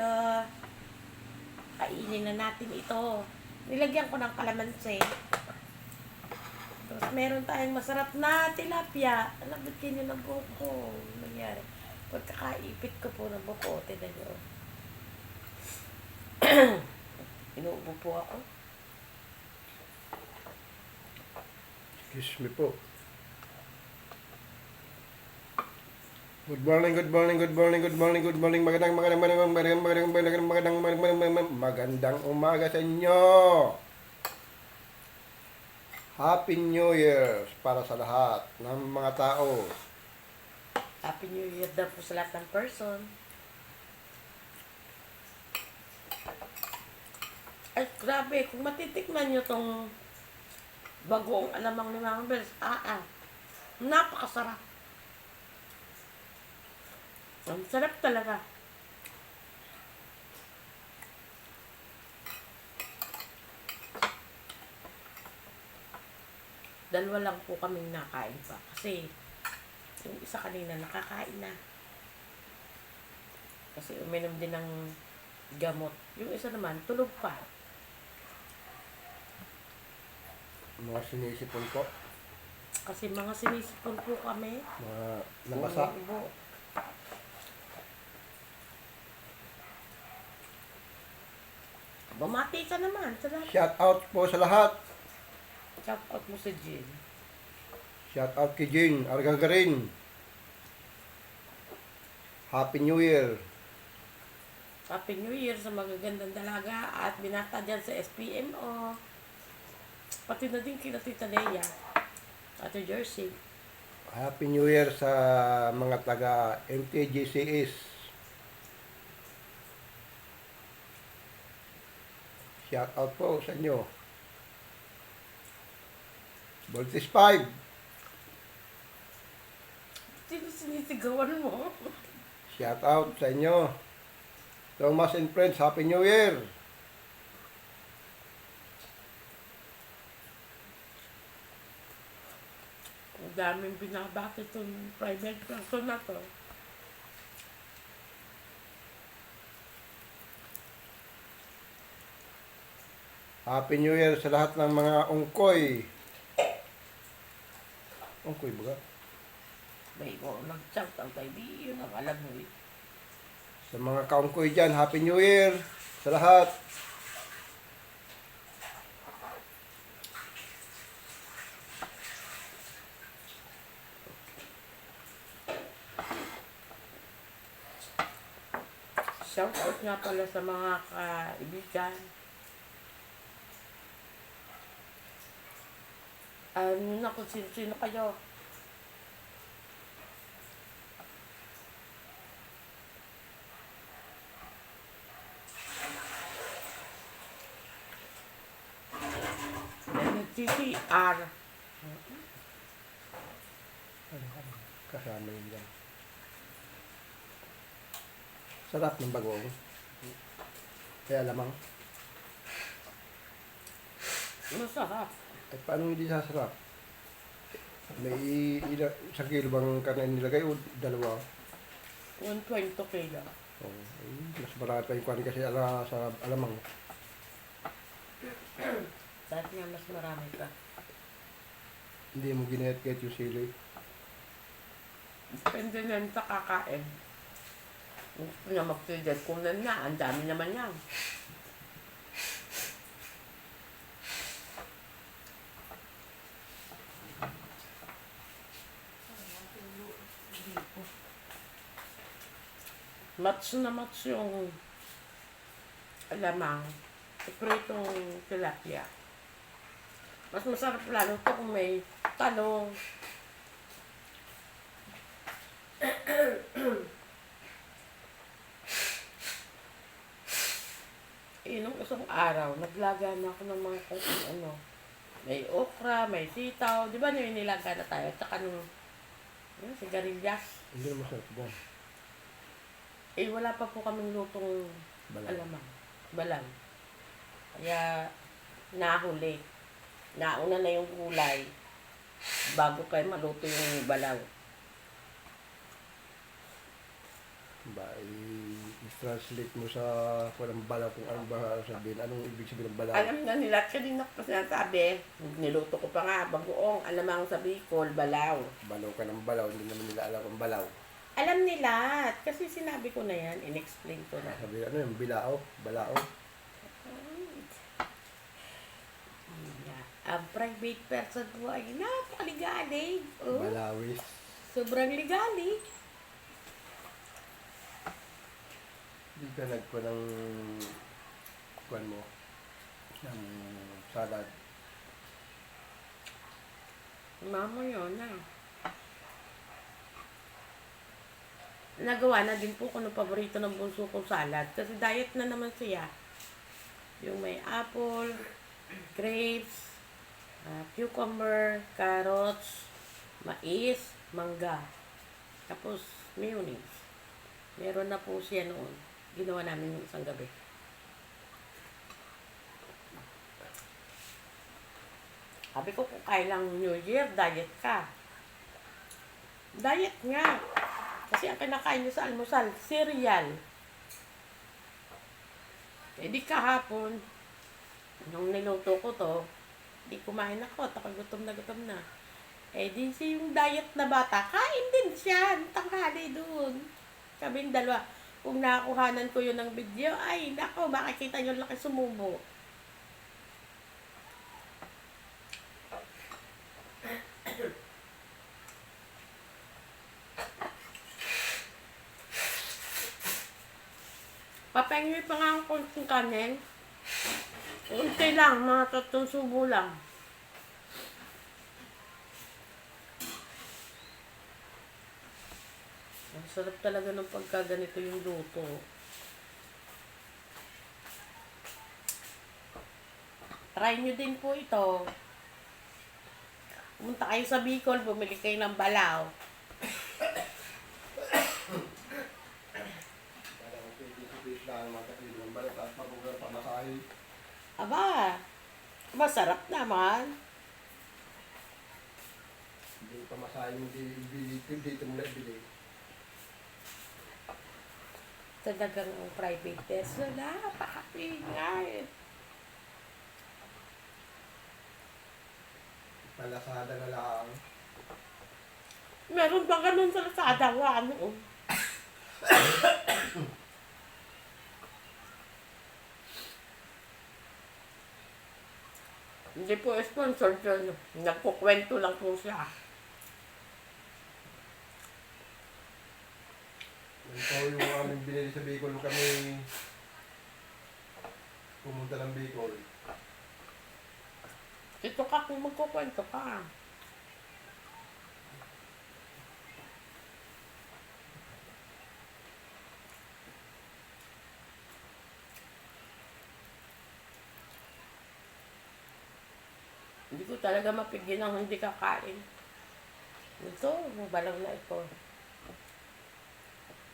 tayo. Kainin na natin ito. Nilagyan ko ng kalamansi. Tapos meron tayong masarap na tilapia. Alam, ba't ganyan ang buko? Ano nangyari? Pagkakaipit ko po ng buko, tinan nyo. Inuubo po ako. Excuse me po. Good morning, good morning, good morning, good morning, good morning. Magandang, magandang, magandang, magandang, magandang, magandang, magandang, magandang, magandang, magandang umaga sa inyo. Happy New Year para sa lahat ng mga tao. Happy New Year daw po sa lahat ng person. Ay, grabe. Kung matitikman nyo tong bagoong alamang ni Mama Bells, ah, ah. Napakasarap. Ang sarap talaga. Dalawa lang po kaming nakain pa. Kasi yung isa kanina nakakain na. Kasi uminom din ng gamot. Yung isa naman, tulog pa. Mga sinisipon po, Kasi mga sinisipon po kami. mga nabasa. Ubo. Bumati ka naman. sa lahat. Shout out po sa lahat. Shout out mo si Jill. Shout out kay Jane Argagarin. Happy New Year. Happy New Year sa magagandang dalaga at binata dyan sa SPMO. Pati na din kina Tita Leia. Ate Jersey. Happy New Year sa mga taga MTGCS. Shout out po sa inyo. Voltis 5. Sino sinisigawan mo? Shout out sa inyo. Thomas and Friends, Happy New Year. Ang daming binabati itong private person na to. Happy New Year sa lahat ng mga ungkoy. Ungkoy ba? May mo nag-shout Di, yun ang alam mo eh. Sa mga kaungkoy dyan, Happy New Year sa lahat. Shout out nga pala sa mga kaibigan. Ano na kung sino-sino kayo. CCR. Kasama yun dyan. Sarap ng bagong. Kaya lamang. Masarap. Eh, paano hindi sasarap? May ila, isang kilo bang karne nilagay o dalawa? 120 kilo. Oh, ay, mas marami pa yung kwan kasi ala, sa alamang. Dahil nga mas marami pa. Hindi mo ginayat-gayat yung sili. Depende na sa kakain. Kung gusto niya mag-feeder kunan na, ang dami naman yan. Mats na mats yung alamang. Pero itong tilapia. Mas masarap lalo to kung may talong, Eh, nung isang araw, naglaga na ako ng mga kung ano. May okra, may sitaw. Di ba may nilaga na tayo? Tsaka nung yun, sigarilyas. Hindi masarap dyan. Eh, wala pa po kaming lutong Balag. alamang. Balang. Kaya, nahuli. Nauna na yung gulay bago kayo maluto yung balaw. Ba, eh, translate mo sa walang balaw kung anong ba sabihin. Anong ibig sabihin ng balaw? Alam na nila, kanina ko pa sinasabi, niluto ko pa nga, bagoong, alamang sa Bicol, balaw. Balaw ka ng balaw, hindi naman nila alam ang balaw. Alam nila, kasi sinabi ko na yan, in-explain ko na. Sabi, ano yung bilao? Balao? Ang private person po ay napakaligalig. Oh, Balawis. sobrang ligalig. Hindi ka nagkuha ng kuhan mo ng salad. Mamo yun na. Nagawa na din po ko ng paborito ng bunso kong salad. Kasi diet na naman siya. Yung may apple, grapes, ah, cucumber, carrots, mais, mangga. Tapos mayonnaise. Meron na po siya noon. Ginawa namin yung isang gabi. Sabi ko kung kailang New Year, diet ka. Diet nga. Kasi ang kinakain niyo sa almusal, cereal. Eh di kahapon, nung niluto ko to, di kumain ako, taka gutom na gutom na. Eh di si yung diet na bata, kain din siya, tanghali dun. Kaming dalawa, kung nakuhanan ko yun ng video, ay nako, makikita nyo laki sumubo. Papahingi pa nga ang konting kanin. Unti lang, mga tatlong subo lang. Ang sarap talaga ng pagkaganito yung luto. Try nyo din po ito. Pumunta kayo sa Bicol, bumili kayo ng balaw. Pwede lang magkakilo ng balaw, tapos magugang pamasahe. Aba, masarap naman. Hindi pamasahe mo, hindi ibili, dito mo na ibili. Talagang ang private test na napakapingay. Palasada na lang. Meron ba ganun sa Lazada? Ano? Hindi po sponsor dyan. Nagkukwento lang po siya. Ito yung aming binili sa Bicol kami pumunta ng Bicol. Dito ka kung magkukwento ka. Talaga mapigil ng hindi kakain. Ito, mabalang na ito.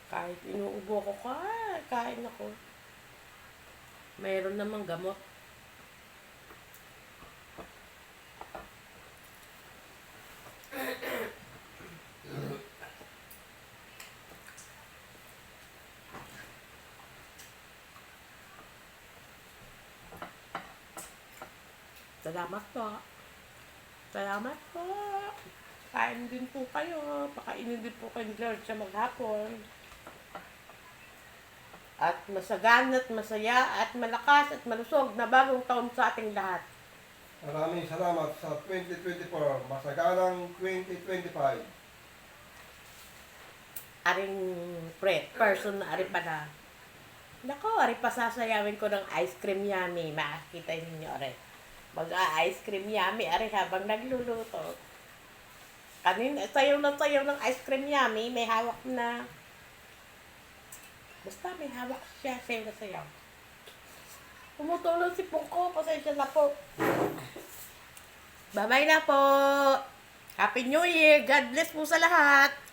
Kahit inuubo ko, kain, kain ako. Mayroon namang gamot. Salamat po. Salamat po. Kain din po kayo. Pakainin din po kayo ni Lord sa maghapon. At masagana at masaya at malakas at malusog na bagong taon sa ating lahat. Maraming salamat sa 2024, masaganang 2025. Aring pre, person na ari pa na. Nako, ari pa sasayawin ko ng ice cream yummy. Makikita ninyo ari. Mag-ice cream yummy ari habang nagluluto. Kanin, sayaw na sayaw ng ice cream yummy. May hawak na. Basta may hawak siya. Sayaw na sayaw. Tumutulong si Pungko. Pasensya na po. Bye-bye na po. Happy New Year. God bless po sa lahat.